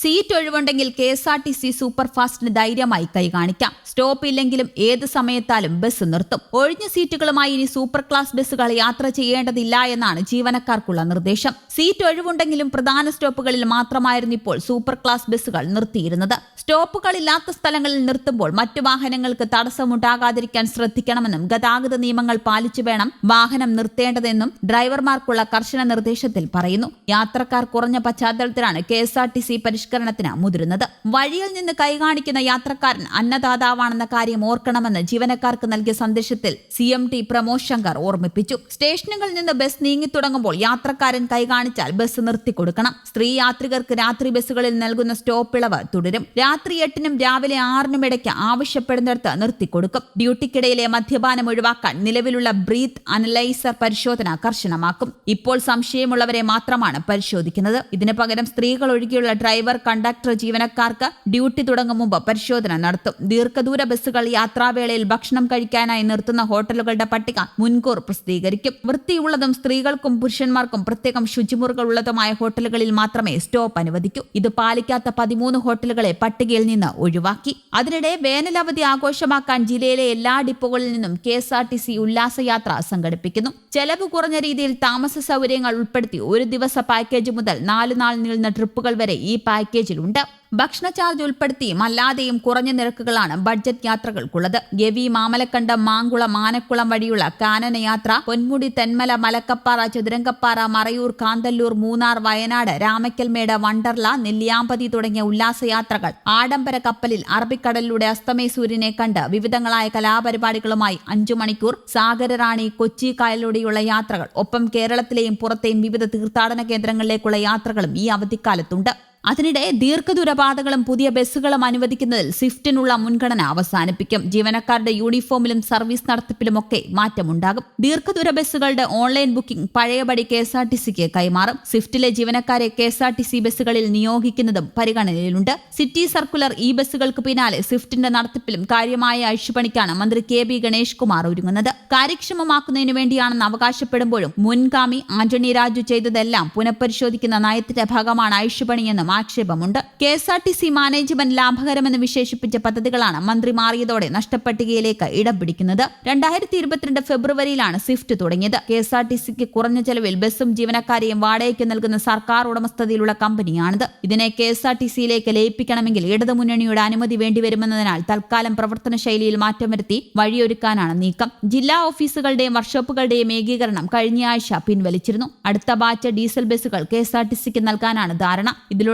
Seat ഒഴിവുണ്ടെങ്കിൽ K S R T C സൂപ്പർഫാസ്റ്റിന് ധൈര്യമായി ധൈര്യമായി കൈകാണിക്കാം stop ഇല്ലെങ്കിലും ഏത് സമയത്താലും ബസ് നിർത്തും. ഒഴിഞ്ഞ സീറ്റുകളുമായി ഇനി സൂപ്പർ ക്ലാസ് ബസ്സുകൾ യാത്ര ചെയ്യേണ്ടതില്ല എന്നാണ് ജീവനക്കാർക്കുള്ള നിർദ്ദേശം. സീറ്റ് ഒഴിവുണ്ടെങ്കിലും പ്രധാന സ്റ്റോപ്പുകളിൽ മാത്രമായിരുന്നു ഇപ്പോൾ സൂപ്പർ ക്ലാസ് ബസ്സുകൾ നിർത്തിയിരുന്നത്. സ്റ്റോപ്പുകളില്ലാത്ത സ്ഥലങ്ങളിൽ നിർത്തുമ്പോൾ മറ്റു വാഹനങ്ങൾക്ക് തടസ്സമുണ്ടാകാതിരിക്കാൻ ശ്രദ്ധിക്കണമെന്നും ഗതാഗത നിയമങ്ങൾ പാലിച്ചു വേണം വാഹനം നിർത്തേണ്ടതെന്നും ഡ്രൈവർമാർക്കുള്ള കർശന നിർദ്ദേശത്തിൽ പറയുന്നു. യാത്രക്കാർ കുറഞ്ഞ പശ്ചാത്തലത്തിലാണ് K S R T C പരിഷ്കരണത്തിന് മുതിരുന്നത്. വഴിയിൽ നിന്ന് കൈകാണിക്കുന്ന യാത്രക്കാരൻ അന്നദാതാവാണെന്ന കാര്യം ഓർക്കണമെന്ന് ജീവനക്കാർക്ക് നൽകിയ സന്ദേശത്തിൽ C M D Pramod Shankar ഓർമ്മിപ്പിച്ചു. സ്റ്റേഷനുകളിൽ നിന്ന് ബസ് നീങ്ങിത്തുടങ്ങുമ്പോൾ യാത്രക്കാരൻ കൈകാണിച്ചാൽ ബസ് നിർത്തിക്കൊടുക്കണം സ്ത്രീ യാത്രികർക്ക് രാത്രി ബസ്സുകളിൽ നൽകുന്ന സ്റ്റോപ്പ് ഇളവ് തുടരും. രാത്രി എട്ടിനും രാവിലെ ആറിനും ഇടയ്ക്ക് ആവശ്യപ്പെടുന്നിടത്ത് നിർത്തിക്കൊടുക്കും ഡ്യൂട്ടിക്കിടയിലെ മദ്യപാനം ഒഴിവാക്കാൻ നിലവിലുള്ള ബ്രീത്ത് അനലൈസർ പരിശോധന കർശനമാക്കും. ഇപ്പോൾ സംശയമുള്ളവരെ മാത്രമാണ് പരിശോധിക്കുന്നത്. ഇതിനു പകരം സ്ത്രീകൾ ഒഴികെയുള്ള ഡ്രൈവർ കണ്ടക്ടർ ജീവനക്കാർക്ക് ഡ്യൂട്ടി തുടങ്ങും മുമ്പ് പരിശോധന നടത്തും. ദീർഘദൂര ബസ്സുകൾ യാത്രാവേളയിൽ ഭക്ഷണം കഴിക്കാനായി നിർത്തുന്ന ഹോട്ടലുകളുടെ പട്ടിക മുൻകൂർ പ്രസിദ്ധീകരിക്കും. വൃത്തിയുള്ളതും സ്ത്രീകൾക്കും പുരുഷന്മാർക്കും പ്രത്യേകം ശുചിമുറികൾ ഉള്ളതുമായ ഹോട്ടലുകളിൽ മാത്രമേ സ്റ്റോപ്പ് അനുവദിക്കൂ. ഇത് പാലിക്കാത്ത പതിമൂന്ന് ഹോട്ടലുകളെ പട്ടികയിൽ നിന്ന് ഒഴിവാക്കി. അതിനിടെ വേനലവധി ആഘോഷമാക്കാൻ ജില്ലയിലെ എല്ലാ ഡിപ്പോകളിൽ നിന്നും K S R T C ഉല്ലാസയാത്ര സംഘടിപ്പിക്കുന്നു. ചെലവ് കുറഞ്ഞ രീതിയിൽ താമസ സൗകര്യങ്ങൾ ഉൾപ്പെടുത്തി ഒരു ദിവസ പാക്കേജ് മുതൽ നാല് നാൾ നീളുന്ന ട്രിപ്പുകൾ വരെ ഈ പാക്കേജിലുണ്ട് ഭക്ഷണ ചാർജ് ഉൾപ്പെടുത്തിയും അല്ലാതെയും കുറഞ്ഞ നിരക്കുകളാണ് ബഡ്ജറ്റ് യാത്രകൾക്കുള്ളത്. ഗവി മാമലക്കണ്ടം മാങ്കുളം ആനക്കുളം വഴിയുള്ള കാനനയാത്ര പൊന്മുടി തെന്മല മലക്കപ്പാറ ചതുരങ്കപ്പാറ മറയൂർ കാന്തല്ലൂർ മൂന്നാർ വയനാട് രാമക്കൽമേട് വണ്ടർല നെല്ലിയാമ്പതി തുടങ്ങിയ ഉല്ലാസയാത്രകൾ ആഡംബര കപ്പലിൽ അറബിക്കടലിലൂടെ അസ്തമയ സൂര്യനെ കണ്ട് വിവിധങ്ങളായ കലാപരിപാടികളുമായി അഞ്ചു മണിക്കൂർ സാഗരറാണി കൊച്ചി കായലിലൂടെയുള്ള യാത്രകൾ ഒപ്പം കേരളത്തിലെയും പുറത്തെയും വിവിധ തീർത്ഥാടന കേന്ദ്രങ്ങളിലേക്കുള്ള യാത്രകളും ഈ അവധിക്കാലത്തുണ്ട്. അതിനിടെ ദീർഘദൂരപാതകളും പുതിയ ബസ്സുകളും അനുവദിക്കുന്നതിൽ സ്വിഫ്റ്റിനുള്ള മുൻഗണന അവസാനിപ്പിക്കും. ജീവനക്കാരുടെ യൂണിഫോമിലും സർവീസ് നടത്തിപ്പിലുമൊക്കെ മാറ്റമുണ്ടാകും. ദീർഘദൂര ബസ്സുകളുടെ ഓൺലൈൻ ബുക്കിംഗ് പഴയപടി കെ എസ് ആർ ടി സിക്ക് കൈമാറും. സ്വിഫ്റ്റിലെ ജീവനക്കാരെ K S R T C ബസ്സുകളിൽ നിയോഗിക്കുന്നതും പരിഗണനയിലുണ്ട്. സിറ്റി സർക്കുലർ ഇ ബസ്സുകൾക്ക് പിന്നാലെ സ്വിഫ്റ്റിന്റെ നടത്തിപ്പിലും കാര്യമായ അഴിച്ചുപണിക്കാണ് മന്ത്രി കെ ബി ഗണേഷ് കുമാർ ഒരുങ്ങുന്നത്. കാര്യക്ഷമമാക്കുന്നതിനു വേണ്ടിയാണെന്ന് അവകാശപ്പെടുമ്പോഴും മുൻഗാമി ആന്റണി രാജു ചെയ്തതെല്ലാം പുനഃപരിശോധിക്കുന്ന നയത്തിന്റെ ഭാഗമാണ് അഴിച്ചുപണിയെന്നും ആക്ഷേപമുണ്ട്. K S R T C management ലാഭകരമെന്ന് വിശേഷിപ്പിച്ച പദ്ധതികളാണ് മന്ത്രി മാറിയതോടെ നഷ്ടപ്പട്ടികയിലേക്ക് ഇടം പിടിക്കുന്നത്. രണ്ടായിരത്തി ഇരുപത്തിരണ്ട് ഫെബ്രുവരിയിലാണ് സ്വിഫ്റ്റ് തുടങ്ങിയത്. കെ എസ് ആർ ടി സിക്ക് കുറഞ്ഞ ചെലവിൽ ബസ്സും ജീവനക്കാരെയും വാടകയ്ക്ക് നൽകുന്ന സർക്കാർ ഉടമസ്ഥതയിലുള്ള കമ്പനിയാണിത്. ഇതിനെ കെ എസ് ആർ ടി സിയിലേക്ക് ലയിപ്പിക്കണമെങ്കിൽ ഇടതുമുന്നണിയുടെ അനുമതി വേണ്ടിവരുമെന്നതിനാൽ തൽക്കാലം പ്രവർത്തന ശൈലിയിൽ മാറ്റം വരുത്തി വഴിയൊരുക്കാനാണ് നീക്കം. ജില്ലാ ഓഫീസുകളുടെയും വർക്ക്ഷോപ്പുകളുടെയും ഏകീകരണം കഴിഞ്ഞയാഴ്ച പിൻവലിച്ചിരുന്നു. അടുത്ത ബാച്ച് ഡീസൽ ബസ്സുകൾ കെ എസ് ആർ ടി സിക്ക് നൽകാനാണ് ധാരണ.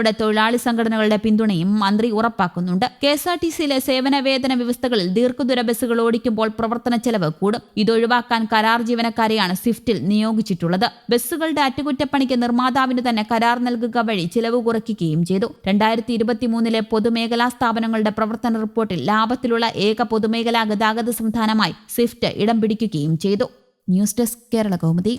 ഇതിലൂടെ തൊഴിലാളി സംഘടനകളുടെ പിന്തുണയും മന്ത്രി ഉറപ്പാക്കുന്നുണ്ട്. കെ എസ് ആർ ടി സിയിലെ സേവന വേതന വ്യവസ്ഥകളിൽ ദീർഘദൂര ബസ്സുകൾ ഓടിക്കുമ്പോൾ പ്രവർത്തന ചെലവ് കൂടും. ഇതൊഴിവാക്കാൻ കരാർ ജീവനക്കാരെയാണ് സ്വിഫ്റ്റിൽ നിയോഗിച്ചിട്ടുള്ളത്. ബസ്സുകളുടെ അറ്റകുറ്റപ്പണിക്ക് നിർമ്മാതാവിന് തന്നെ കരാർ നൽകുക വഴി ചിലവ് കുറയ്ക്കുകയും ചെയ്തു. രണ്ടായിരത്തി ഇരുപത്തിമൂന്നിലെ പൊതുമേഖലാ സ്ഥാപനങ്ങളുടെ പ്രവർത്തന റിപ്പോർട്ടിൽ ലാഭത്തിലുള്ള ഏക പൊതുമേഖലാ ഗതാഗത സംവിധാനമായി സ്വിഫ്റ്റ് ഇടം പിടിക്കുകയും ചെയ്തു. News desk Kerala Kaumudi.